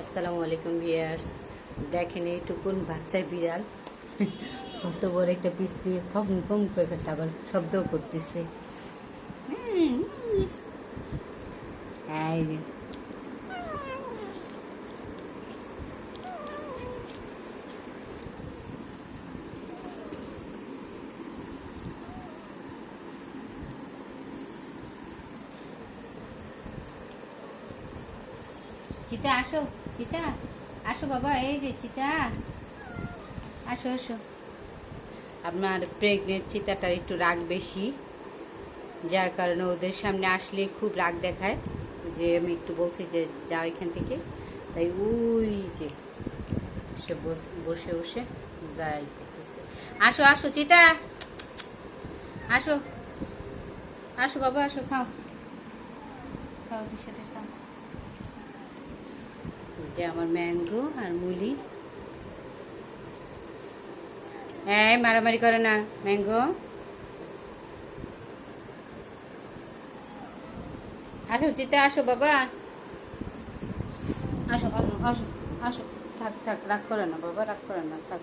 আসসালামু আলাইকুম ভিয়ার্স দেখেন এইটুকুন বাচ্চা বিড়াল। কত বড় একটা পিস দিয়ে খম কম করে আবার শব্দও করতেছে। এই চিতা, আসো চিতা। আসো বাবা, এই যে চিতা। আসো আসো। আপনার প্রেগনেন্ট চিতাটার একটু রাগ বেশি, যার কারণে ওদের সামনে আসলে খুব রাগ দেখায়। যে আমি একটু বলছি যে যাও এখান থেকে। তাই ওই যে সে বস- বসে গাই করতেছে। আসো আসো চিতা। আসো। আসো বাবা, আসো, খাও। খাও ওদের সাথে, খাও। যে আমার ম্যাঙ্গো আর মুলি। হ্যাঁ মারামারি করে না ম্যাঙ্গো আসো চিতে আসো বাবা। আসো আসো আসো আসো। থাক থাক, রাগ করে না বাবা, রাগ করে না, থাক।